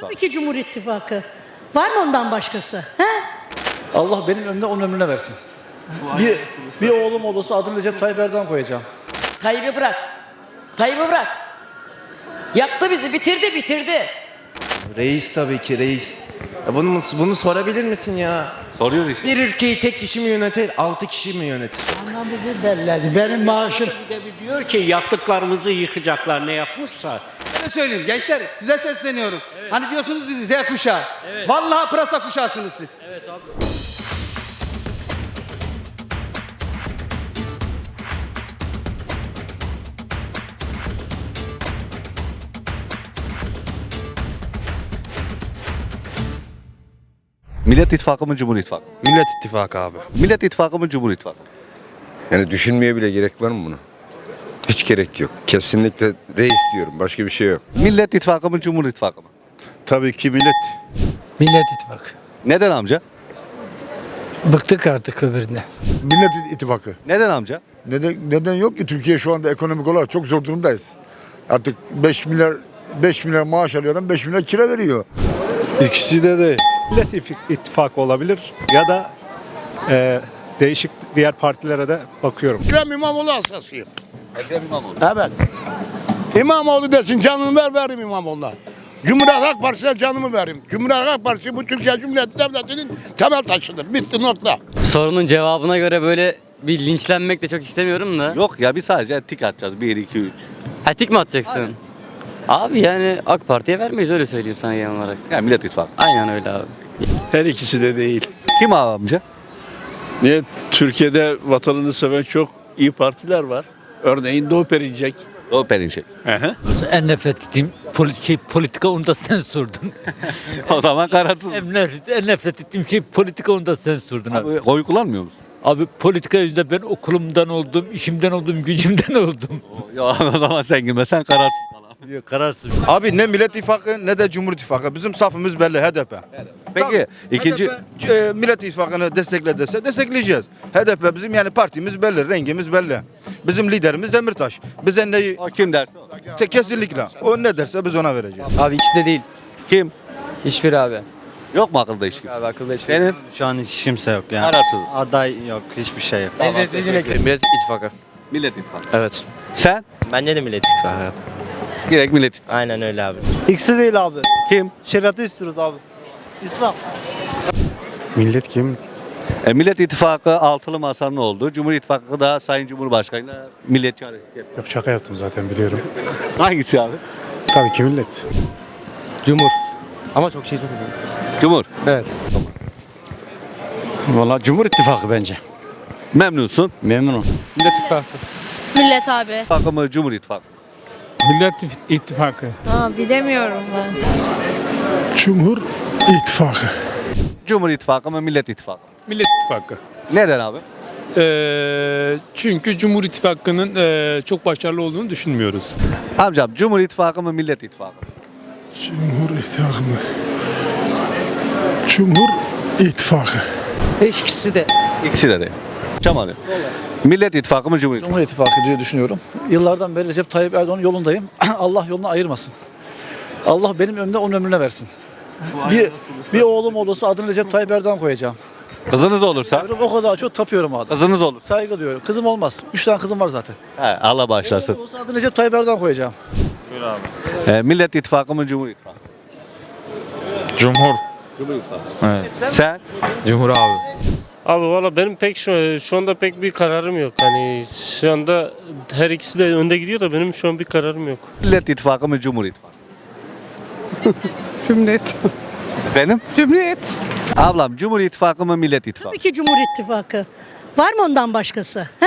Tabii ki Cumhur İttifakı. Var mı ondan başkası? He? Allah benim ömrümde onun ömrüne versin. Bir, bir oğlum olursa adını Recep Tayyip Erdoğan koyacağım. Tayyip'i bırak. Tayyip'i bırak. Yaktı bizi, bitirdi, bitirdi. Reis tabii ki reis. Ya bunu, bunu sorabilir misin ya? Soruyor işte. Bir ülkeyi tek kişi mi yönetir, altı kişi mi yönetir? Anamızı belledi. Benim maaşım Bir de bir diyor ki yaptıklarımızı yıkacaklar ne yapmışsa. Ne söyleyeyim gençler size sesleniyorum. Hani diyorsunuz siz Z kuşağı. Vallahi pırasa kuşağısınız siz. Millet İttifakı mı Cumhur İttifakı? Millet İttifakı abi. Millet İttifakı mı Cumhur İttifakı? Yani düşünmeye bile gerek var mı buna? Hiç gerek yok. Kesinlikle reis diyorum. Başka bir şey yok. Millet İttifakı mı Cumhur İttifakı mı? Tabii ki millet. Millet İttifakı. Neden amca? Bıktık artık öbürüne. Millet İttifakı. Neden amca? Neden, neden yok ki Türkiye şu anda ekonomik olarak çok zor durumdayız. Artık 5 milyar 5 milyar maaş alıyor adam 5 milyar kira veriyor. İkisi de değil. Millet İttifakı olabilir ya da e, değişik diğer partilere de bakıyorum. Ekrem İmamoğlu hastasıyım. Ekrem İmamoğlu. Evet. İmamoğlu desin canımı ver veririm İmamoğlu'na. Cumhuriyet Halk Partisi'ne canımı veririm. Cumhuriyet Halk Partisi bu Türkiye Cumhuriyeti Devleti'nin temel taşıdır. Bitti nokta. Sorunun cevabına göre böyle bir linçlenmek de çok istemiyorum da. Yok ya biz sadece tik atacağız. 1, 2, 3. Ha tik mi atacaksın? Abi yani AK Parti'ye vermeyiz öyle söyleyeyim sana genel olarak. Yani Millet İttifakı. Aynen öyle abi. Her ikisi de değil. Kim abi amca? Niye? Türkiye'de vatanını seven çok iyi partiler var. Örneğin Doğu Perinçek. O Perinçek. En nefret ettiğim poli- şey, politika onu da sen sordun. o zaman kararsız. en, nefret, en nefret ettiğim şey politika onu da sen sordun abi. Abi, oy kullanmıyor musun? Abi politika yüzünden ben okulumdan oldum, işimden oldum, gücümden oldum. Ya o zaman sen girmesen kararsız falan. Yok, Kararsız. Abi ne Millet İttifakı ne de Cumhur İttifakı. Bizim safımız belli HDP. Peki ikinci HDP, e, Millet İttifakı'nı destekle dese destekleyeceğiz. HDP bizim yani partimiz belli, rengimiz belli. Bizim liderimiz Demirtaş. Bize neyi o kim derse o. Te- kesinlikle. O ne derse biz ona vereceğiz. Abi ikisi de değil. Kim? Hiçbir abi. Yok mu akılda hiç kim? Abi akılda hiçbir. Senin Şu an hiç kimse yok yani. kararsız. Aday yok, hiçbir şey yok. Millet İttifakı. Millet İttifakı. Evet. Sen? Bence de Millet İttifakı. Direkt Millet İttifakı. Aynen öyle abi. İkisi değil abi. Kim? Şeriatı istiyoruz abi. İslam. Millet kim? E, Millet İttifakı altılı masanın oldu. Cumhur İttifakı da Sayın Cumhurbaşkanı'yla Milliyetçi Hareket. Yok şaka yaptım zaten biliyorum. Hangisi abi? Tabii ki millet. Cumhur. Ama çok şey Cumhur. Valla Cumhur İttifakı bence. Memnunsun. Memnunum. Millet İttifakı. Millet abi. İttifakı mı Cumhur İttifakı? Millet İttifakı. Aa, bilemiyorum ben. Cumhur İttifakı. Cumhur İttifakı mı Millet İttifakı? Millet İttifakı. Neden abi? Ee, çünkü Cumhur İttifakı'nın ee, çok başarılı olduğunu düşünmüyoruz. Amcam Cumhur İttifakı mı Millet İttifakı? mı? Cumhur İttifakı mı? Cumhur İttifakı. İkisi de. İkisi de değil. Çamalı. Millet İttifakı mı Cumhur İttifakı? Cumhur İttifakı diye düşünüyorum. Yıllardan beri Recep Tayyip Erdoğan'ın yolundayım. Allah yolunu ayırmasın. Allah benim ömrümde onun ömrüne versin. Bir, bir oğlum olursa adını Recep Tayyip Erdoğan koyacağım. Kızınız olursa? O kadar çok tapıyorum adamı. Kızınız olur. Saygı duyuyorum. Kızım olmaz. Üç tane kızım var zaten. He, Allah bağışlasın. Olursa adını Recep Tayyip Erdoğan koyacağım. E, Millet İttifakı mı Cumhur İttifakı? Cumhur. Cumhur İttifakı. Sen? Cumhur abi. Abi valla benim pek şu, şu anda pek bir kararım yok. Hani şu anda her ikisi de önde gidiyor da benim şu an bir kararım yok. Millet İttifakı mı Cumhur İttifakı? Cumhuriyet. Efendim? Cumhuriyet. Ablam Cumhur İttifakı mı Millet İttifakı? Tabii ki Cumhur İttifakı. Var mı ondan başkası? He?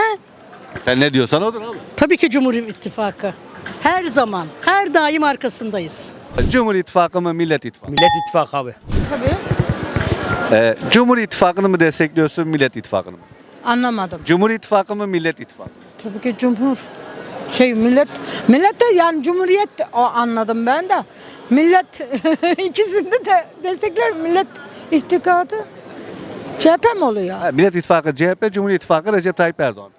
Sen ne diyorsan odur abi. Tabii ki Cumhur İttifakı. Her zaman, her daim arkasındayız. Cumhur İttifakı mı Millet İttifakı? Millet İttifakı abi. Ee, Cumhur İttifakı'nı mı destekliyorsun Millet İttifakı'nı mı? Anlamadım. Cumhur İttifakı mı Millet İttifakı? Tabii ki Cumhur. Şey millet, millet de yani Cumhuriyet o anladım ben de. Millet ikisini de destekler. Millet iftikadı. CHP mi oluyor? Ha, Millet İttifakı CHP, Cumhur İttifakı Recep Tayyip Erdoğan.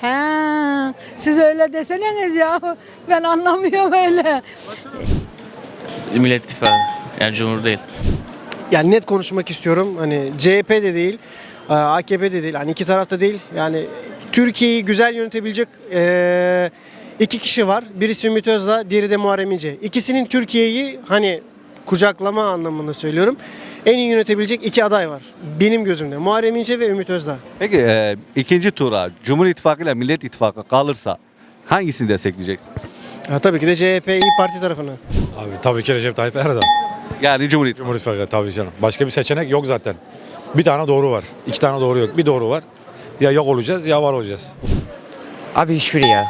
He, siz öyle deseniz ya. Ben anlamıyorum öyle. Millet İttifakı. Yani Cumhur değil. Yani net konuşmak istiyorum. Hani CHP de değil, AKP de değil. Hani iki tarafta değil. Yani Türkiye'yi güzel yönetebilecek e, iki kişi var. Birisi Ümit Özdağ, diğeri de Muharrem İnce. İkisinin Türkiye'yi hani kucaklama anlamında söylüyorum. En iyi yönetebilecek iki aday var. Benim gözümde. Muharrem İnce ve Ümit Özdağ. Peki e, ikinci tura Cumhur İttifakı ile Millet İttifakı kalırsa hangisini destekleyeceksin? Ya, tabii ki de CHP İyi Parti tarafını. Abi tabii ki Recep Tayyip Erdoğan. Yani Cumhur İttifakı. Cumhur İttifakı tabii canım. Başka bir seçenek yok zaten. Bir tane doğru var. İki tane doğru yok. Bir doğru var. Ya yok olacağız ya var olacağız. Abi hiçbiri ya.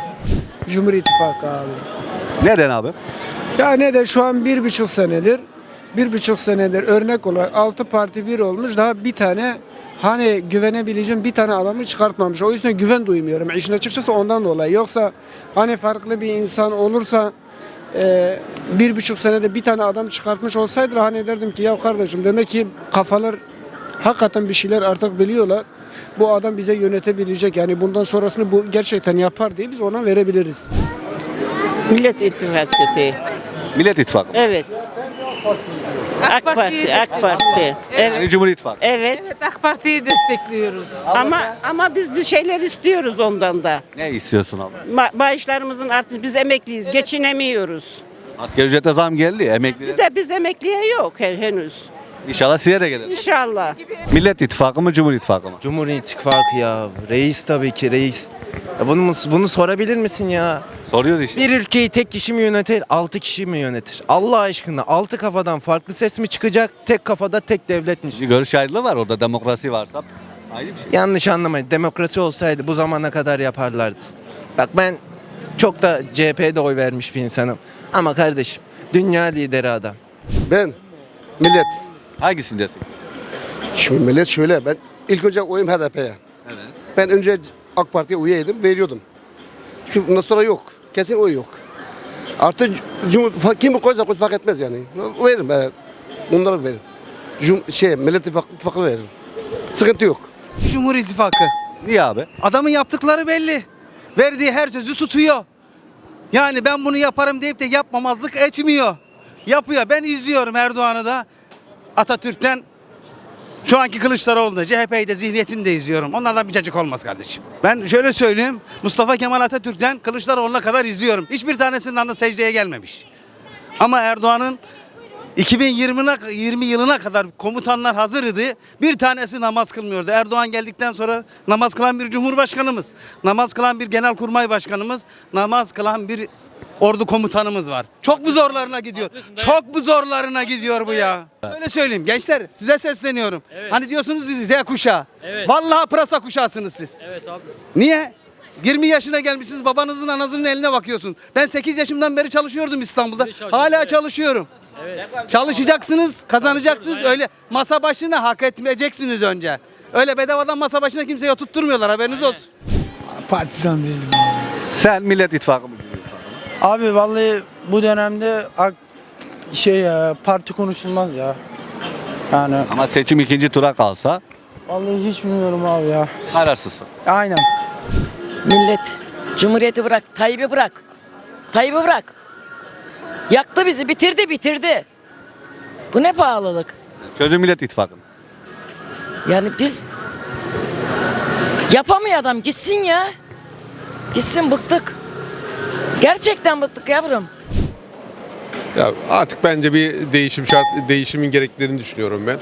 Cumhur İttifakı abi. Neden abi? Ya ne de şu an bir buçuk senedir, bir buçuk senedir örnek olarak altı parti bir olmuş daha bir tane hani güvenebileceğim bir tane adamı çıkartmamış. O yüzden güven duymuyorum. İşin açıkçası ondan dolayı. Yoksa hani farklı bir insan olursa e, bir buçuk senede bir tane adam çıkartmış olsaydı hani derdim ki ya kardeşim demek ki kafalar hakikaten bir şeyler artık biliyorlar. Bu adam bize yönetebilecek. Yani bundan sonrasını bu gerçekten yapar diye biz ona verebiliriz. Millet İttifakı. Millet İttifakı. Evet. AK Parti, AK Parti. Yani Cumhur İttifakı. Evet. AK Parti'yi destekliyoruz. Ama ama biz bir şeyler istiyoruz ondan da. Ne istiyorsun abi? Ma- Maaşlarımızın artık biz emekliyiz, geçinemiyoruz. Asgari ücrete zam geldi. Bir Emekliler. de biz emekliye yok he- henüz. İnşallah size de gelir. İnşallah. Millet İttifakı mı Cumhur İttifakı mı? Cumhur İttifakı ya. Reis tabii ki reis. Ya bunu, bunu sorabilir misin ya? Soruyoruz işte. Bir ülkeyi tek kişi mi yönetir, altı kişi mi yönetir? Allah aşkına altı kafadan farklı ses mi çıkacak, tek kafada tek devlet mi? Bir görüş ayrılığı var orada demokrasi varsa. Ayrı bir şey. Yanlış anlamayın. Demokrasi olsaydı bu zamana kadar yaparlardı. Bak ben çok da CHP'de oy vermiş bir insanım. Ama kardeşim dünya lideri adam. Ben millet. Hangisini desek? Şimdi millet şöyle ben ilk önce oyum HDP'ye. Evet. Ben önce AK Parti'ye üyeydim veriyordum. Şimdi bundan sonra yok. Kesin oy yok. Artık Cumhur, kim koysa koy fark etmez yani. Veririm ben. Bunları veririm. Cum, şey, Millet İttifakı, İttifakı'nı veririm. Sıkıntı yok. Cumhur İttifakı. Niye abi? Adamın yaptıkları belli. Verdiği her sözü tutuyor. Yani ben bunu yaparım deyip de yapmamazlık etmiyor. Yapıyor. Ben izliyorum Erdoğan'ı da Atatürk'ten şu anki Kılıçdaroğlu'nu da CHP'yi de zihniyetini de izliyorum. Onlardan bir cacık olmaz kardeşim. Ben şöyle söyleyeyim. Mustafa Kemal Atatürk'ten Kılıçdaroğlu'na kadar izliyorum. Hiçbir tanesinin anda secdeye gelmemiş. Ama Erdoğan'ın 2020'ne 20 yılına kadar komutanlar hazır idi. Bir tanesi namaz kılmıyordu. Erdoğan geldikten sonra namaz kılan bir cumhurbaşkanımız, namaz kılan bir genelkurmay başkanımız, namaz kılan bir ordu komutanımız var. Çok mu zorlarına gidiyor? Çok mu zorlarına gidiyor bu ya? Şöyle söyleyeyim gençler size sesleniyorum. Hani diyorsunuz Z kuşağı. Vallahi pırasa kuşağısınız siz. Evet abi. Niye? 20 yaşına gelmişsiniz babanızın anasının eline bakıyorsun. Ben 8 yaşımdan beri çalışıyordum İstanbul'da. Hala çalışıyorum. Çalışacaksınız, kazanacaksınız. Öyle masa başına hak etmeyeceksiniz önce. Öyle bedavadan masa başına kimseye oturtturmuyorlar haberiniz olsun. Partizan değilim. Sen Millet İttifakı mı? Abi vallahi bu dönemde ak- şey ya parti konuşulmaz ya. Yani Ama seçim ikinci tura kalsa vallahi hiç bilmiyorum abi ya. kararsızsın. Aynen. Millet. Cumhuriyeti bırak, Tayyip'i bırak. Tayyip'i bırak. Yaktı bizi, bitirdi, bitirdi. Bu ne pahalılık? Çözüm Millet İttifakı? Yani biz yapamıyor adam gitsin ya. Gitsin bıktık. Gerçekten bıktık yavrum. Ya artık bence bir değişim şart, değişimin gereklerini düşünüyorum ben.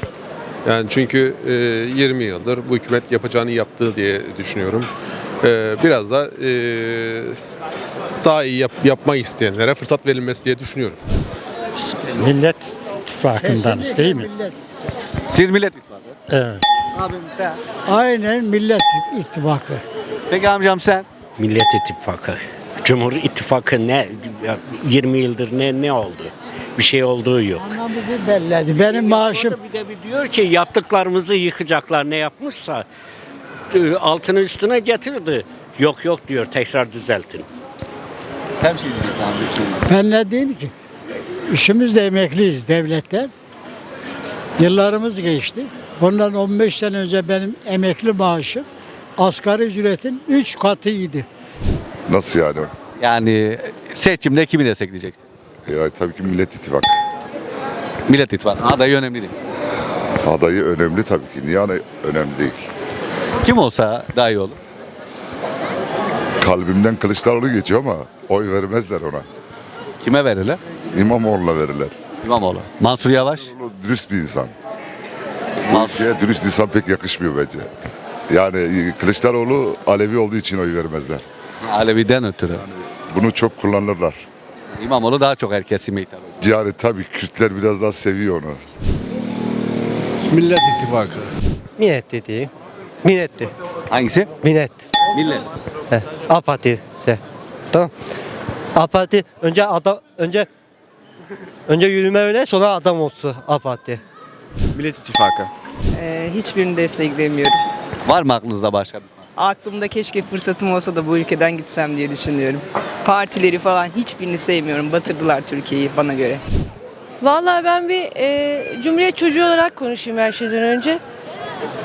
Yani çünkü e, 20 yıldır bu hükümet yapacağını yaptığı diye düşünüyorum. E, biraz da e, daha iyi yap, yapmak isteyenlere fırsat verilmesi diye düşünüyorum. Millet İttifakı'ndanız değil mi? Siz Millet İttifakı. Evet. Aynen Millet İttifakı. Peki amcam sen? Millet İttifakı. Cumhur İttifakı ne 20 yıldır ne ne oldu? Bir şey olduğu yok. Anamızı belledi. Benim maaşım Bir de bir diyor ki yaptıklarımızı yıkacaklar ne yapmışsa e, altını üstüne getirdi. Yok yok diyor tekrar düzeltin. Sen şey şey. ben ne diyeyim ki? İşimiz de emekliyiz devletler. Yıllarımız geçti. Bundan 15 sene önce benim emekli maaşım asgari ücretin 3 katıydı. Nasıl yani? Yani seçimde kimi destekleyeceksin? Ya, tabii ki Millet İttifakı. Millet İttifakı adayı önemli değil. Adayı önemli tabii ki. Niye ana- önemli değil? Kim olsa daha iyi olur. Kalbimden Kılıçdaroğlu geçiyor ama oy vermezler ona. Kime verirler? İmamoğlu'na verirler. İmamoğlu. Mansur Yavaş. O dürüst bir insan. Bu Mansur. ülkeye dürüst insan pek yakışmıyor bence. Yani Kılıçdaroğlu Alevi olduğu için oy vermezler. Alevi'den ötürü. Bunu çok kullanırlar. İmamoğlu daha çok her kesime hitap ediyor. Yani tabii Kürtler biraz daha seviyor onu. Millet İttifakı. Millet dediği. Milletti. Hangisi? Millet. Millet. A Parti. Se. Tamam. A Parti önce adam önce önce yürüme öne sonra adam olsun A Parti. Millet İttifakı. Ee, hiçbirini desteklemiyorum. Var mı aklınızda başka bir Aklımda keşke fırsatım olsa da bu ülkeden gitsem diye düşünüyorum. Partileri falan hiçbirini sevmiyorum. Batırdılar Türkiye'yi bana göre. Vallahi ben bir e, Cumhuriyet çocuğu olarak konuşayım her şeyden önce.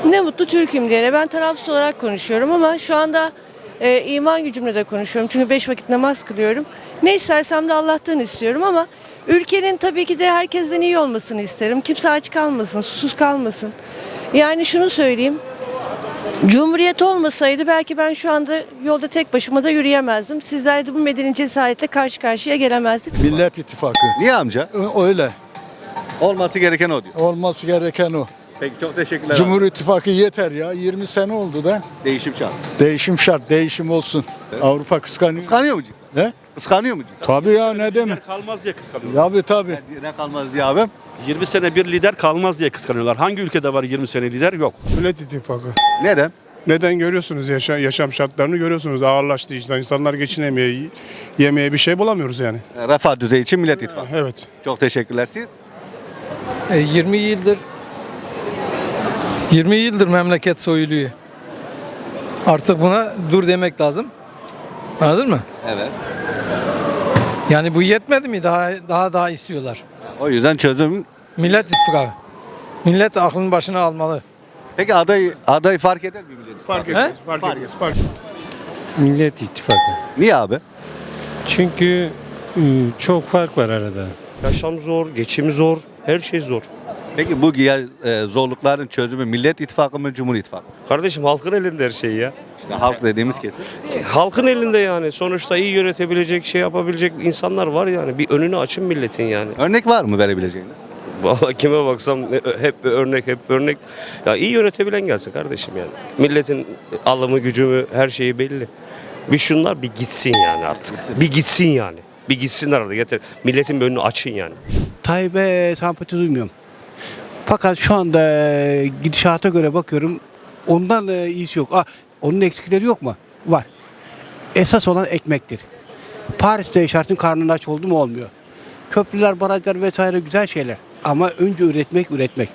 Ne mutlu Türk'üm diyene. Ben tarafsız olarak konuşuyorum ama şu anda e, iman gücümle de konuşuyorum. Çünkü beş vakit namaz kılıyorum. Ne istersem de Allah'tan istiyorum ama ülkenin tabii ki de herkesten iyi olmasını isterim. Kimse aç kalmasın, susuz kalmasın. Yani şunu söyleyeyim. Cumhuriyet olmasaydı belki ben şu anda yolda tek başıma da yürüyemezdim. Sizler de bu medeni cesaretle karşı karşıya gelemezdik. Millet İttifakı. Niye amca? Öyle. Olması gereken o diyor. Olması gereken o. Peki çok teşekkürler. abi. Cumhur İttifakı yeter ya. 20 sene oldu da. Değişim şart. Değişim şart, değişim olsun. Avrupa kıskanıyor. Kıskanıyor mu cidden? He? Kıskanıyor mu cidden? Tabii ya ne demek. Kalmaz diye kıskanıyorlar. Tabii tabii. Ne kalmaz diye abim. 20 sene bir lider kalmaz diye kıskanıyorlar. Hangi ülkede var 20 sene lider? Yok. Millet İttifakı. Neden? Neden görüyorsunuz yaşam, yaşam şartlarını görüyorsunuz. Ağırlaştı işte insanlar geçinemiyor. Yemeğe bir şey bulamıyoruz yani. Refah düzeyi için Millet İttifakı. Evet. Çok teşekkürler siz. 20 yıldır 20 yıldır memleket soyuluyor. Artık buna dur demek lazım. Anladın mı? Evet. Yani bu yetmedi mi? Daha daha daha istiyorlar. O yüzden çözüm. Millet İttifakı. Millet aklını başına almalı. Peki aday aday fark eder mi Millet İttifakı? Fark etmez, etmez. Fark etmez. Fark Millet İttifakı. Niye abi? Çünkü çok fark var arada. Yaşam zor, geçim zor, her şey zor. Peki bu e, zorlukların çözümü Millet İttifakı mı Cumhur İttifakı? mı? Kardeşim halkın elinde her şey ya. İşte halk dediğimiz kesim. Halkın elinde yani. Sonuçta iyi yönetebilecek, şey yapabilecek insanlar var yani. Bir önünü açın milletin yani. Örnek var mı verebileceğiniz? Vallahi kime baksam ne- hep bir örnek, hep bir örnek. Ya iyi yönetebilen gelsin kardeşim yani. Milletin alımı, gücümü, her şeyi belli. Bir şunlar bir gitsin yani artık. Bir gitsin yani. Bir gitsinler arada yeter. Milletin bir önünü açın yani. Tayyip'e sempati duymuyorum. Fakat şu anda e, gidişata göre bakıyorum ondan da iyisi yok. Ah, onun eksikleri yok mu? Var. Esas olan ekmektir. Paris'te yaşarsın karnın aç oldu mu olmuyor. Köprüler, barajlar vesaire güzel şeyler. Ama önce üretmek, üretmek.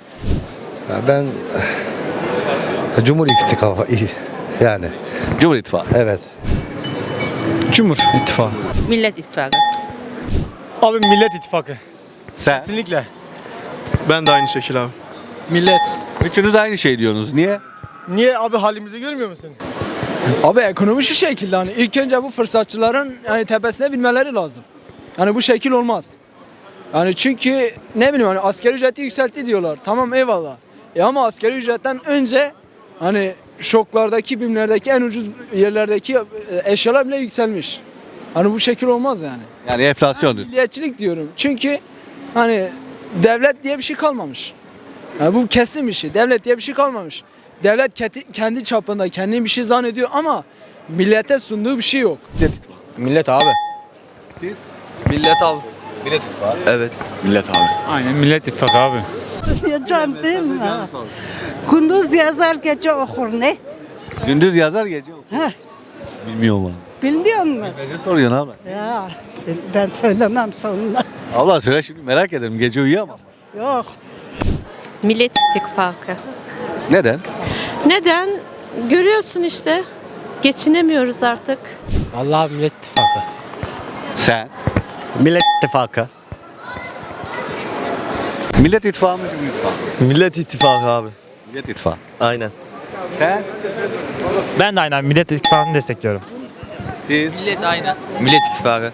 Ben Cumhur İttifakı yani Cumhur İttifakı. evet. Cumhur İttifakı. Millet İttifakı. Abi Millet İttifakı. Sen? Kesinlikle. Ben de aynı şekilde abi. Millet. Üçünüz aynı şey diyorsunuz. Niye? Niye abi halimizi görmüyor musun? Abi ekonomi şu şekilde hani ilk önce bu fırsatçıların yani tepesine binmeleri lazım. Yani bu şekil olmaz. Yani çünkü ne bileyim hani asgari ücreti yükseltti diyorlar. Tamam eyvallah. E ama asgari ücretten önce hani şoklardaki, bimlerdeki en ucuz yerlerdeki e, eşyalar bile yükselmiş. Hani bu şekil olmaz yani. Yani enflasyon diyorsun. Milliyetçilik diyorum. Çünkü hani devlet diye bir şey kalmamış. Yani bu kesin bir şey. Devlet diye bir şey kalmamış. Devlet kendi, kendi çapında kendi bir şey zannediyor ama millete sunduğu bir şey yok. Millet abi. Siz? Millet abi. Millet İttifakı. Evet. Millet abi. Aynen Millet İttifakı abi. Ya can değil mi? Gündüz yazar gece okur ne? Gündüz yazar gece okur. Heh. Bilmiyorum abi. Bilmiyor musun? Gece soruyorsun abla. Ya ben söylemem sonuna. Abla söyle şimdi merak ederim. Gece uyuyamam. Yok. Millet İttifakı. Neden? Neden? Görüyorsun işte. Geçinemiyoruz artık. Vallahi Millet İttifakı. Sen? Millet İttifakı. Millet İttifakı mı Cumhur İttifakı? Millet İttifakı abi. Millet İttifakı. Aynen. Sen? Ben de aynen Millet İttifakı'nı destekliyorum. Siz? Millet İttifakı.